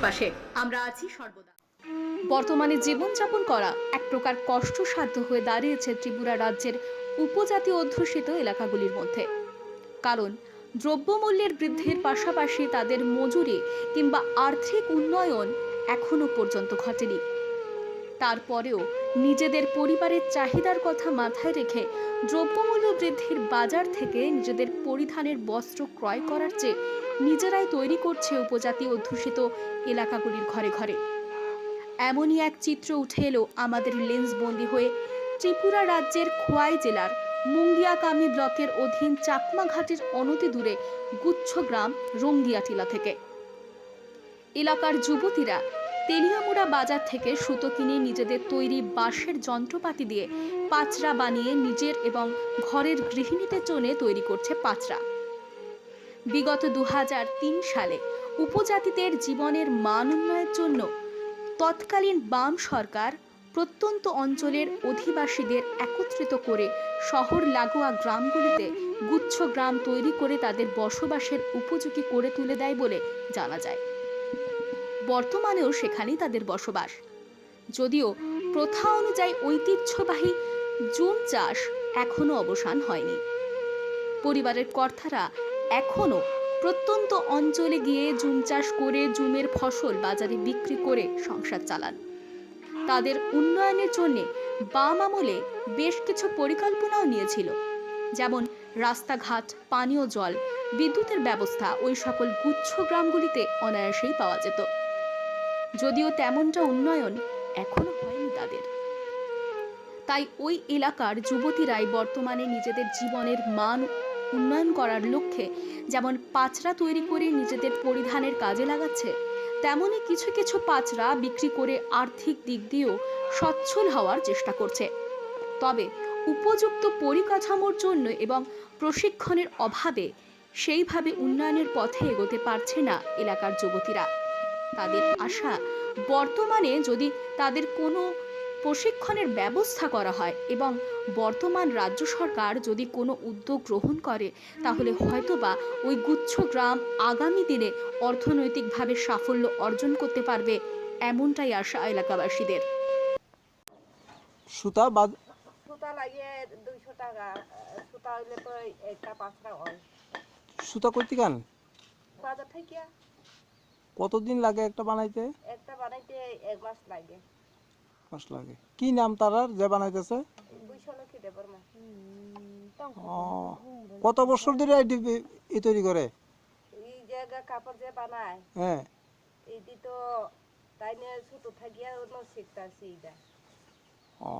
পাশে। আমরা আছি সর্বদা। বর্তমানে জীবনযাপন করা এক প্রকার কষ্টসাধ্য হয়ে দাঁড়িয়েছে ত্রিপুরা রাজ্যের উপজাতি অধ্যুষিত এলাকাগুলির মধ্যে। কারণ, দ্রব্যমূল্যের বৃদ্ধির পাশাপাশি তাদের মজুরি কিংবা আর্থিক উন্নয়ন এখনও পর্যন্ত ঘটেনি। তারপরেও নিজেদের পরিবারের চাহিদার কথা মাথায় রেখে দ্রব্যমূল্য বৃদ্ধির বাজার থেকে নিজেদের পরিধানের বস্ত্র ক্রয় করার চেয়ে নিজেরাই তৈরি করছে উপজাতি অধ্যুষিত এলাকাগুলির ঘরে ঘরে। এমনই এক চিত্র উঠে এলো আমাদের লেন্সবন্দি হয়ে ত্রিপুরা রাজ্যের খোয়াই জেলার মুঙ্গিয়াকামি ব্লকের অধীন চাকমাঘাটের অনতি দূরে গুচ্ছগ্রাম রঙ্গিয়া টিলা থেকে। এলাকার যুবতীরা তেলিয়ামুড়া বাজার থেকে সুতো কিনে নিজেদের তৈরি বাঁশের যন্ত্রপাতি দিয়ে পাচরা বানিয়ে নিজের এবং ঘরের গৃহিণীদের জন্য তৈরি করছে পাচরা। বিগত দু হাজার তিন সালে উপজাতিদের জীবনের মান উন্নয়নের জন্য তৎকালীন বাম সরকার প্রত্যন্ত অঞ্চলের অধিবাসীদের একত্রিত করে শহর লাগোয়া গ্রামগুলিতে গুচ্ছ গ্রাম তৈরি করে তাদের বসবাসের উপযোগী করে তুলে দেয় বলে জানা যায়। বর্তমানেও সেখানেই তাদের বসবাস। যদিও প্রথা অনুযায়ী ঐতিহ্যবাহী জুম চাষ এখনও অবসান হয়নি। পরিবারের কর্তারা এখনও প্রত্যন্ত অঞ্চলে গিয়ে জুম চাষ করে জুমের ফসল বাজারে বিক্রি করে সংসার চালান। তাদের উন্নয়নের জন্য বাম আমলে বেশ কিছু পরিকল্পনাও নিয়েছিল। যেমন রাস্তাঘাট, পানীয় জল, বিদ্যুতের ব্যবস্থা, ওই সকল গুচ্ছ গ্রামগুলিতে অনায়াসেই পাওয়া যেত। যদিও তেমনটা উন্নয়ন এখনও হয়নি তাদের। তাই ওই এলাকার যুবতীরাই বর্তমানে নিজেদের জীবনের মান উন্নয়ন করার লক্ষ্যে যেমন পাচরা তৈরি করে নিজেদের পরিধানের কাজে লাগাচ্ছে, তেমনি কিছু কিছু পাচরা বিক্রি করে আর্থিক দিক দিয়েও সচ্ছল হওয়ার চেষ্টা করছে। তবে উপযুক্ত পরিকাঠামোর জন্য এবং প্রশিক্ষণের অভাবে সেইভাবে উন্নয়নের পথে এগোতে পারছে না এলাকার যুবতীরা। তাদের আশা। বর্তমানে যদি তাদের কোনো প্রশিক্ষণের ব্যবস্থা করা হয় এবং বর্তমান রাজ্য সরকার যদি কোনো উদ্যোগ গ্রহণ করে তাহলে হয়তোবা ওই গুচ্ছ গ্রাম আগামী দিনে অর্থনৈতিকভাবে সাফল্য অর্জন করতে পারবে এমনটাই আশা এলাকাবাসীদের। সুতা বা সুতা লাগিয়ে দুইশো টাকা সুতা হইলে তো একটা পাঁচটা হয় সুতা করতে কেন বাজার থেকে। কতদিন লাগে একটা বানাইতে? একটা বানাইতে এক মাস লাগে। মাস লাগে। কি নাম তারার যে বানাইতেছে? কত বছর ধরে এটি ই তৈরি করে? এই জায়গা কাপড় যে বানায় হ্যাঁ। এইটি তো তাই নিয়ে ছোট থাকিয়া অন্য শিখতে আসি এইটা। ও।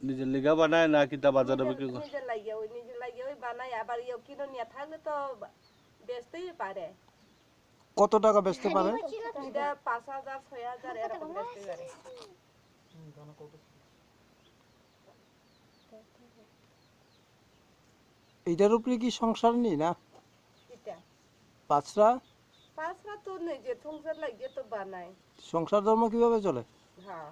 নিজের লিগা বানায় না কিতা বাজারে বিক্রি করে? নিজের লাগিয়ে ওই নিজের ওই বানায় আবার ইয়ে কিনে নিয়ে থাকলে তো বেচতেই পারে। কত টাকা বেচতে পারে? এটা পাঁচ হাজার ছয় হাজার এরকম বেচতে পারে। এইটার উপরে কি সংসার নেই না? এটা। পাঁচরা? পাঁচটা তো নিজে সংসার লাগিয়ে তো বানায়। সংসার ধর্ম কীভাবে চলে? হ্যাঁ।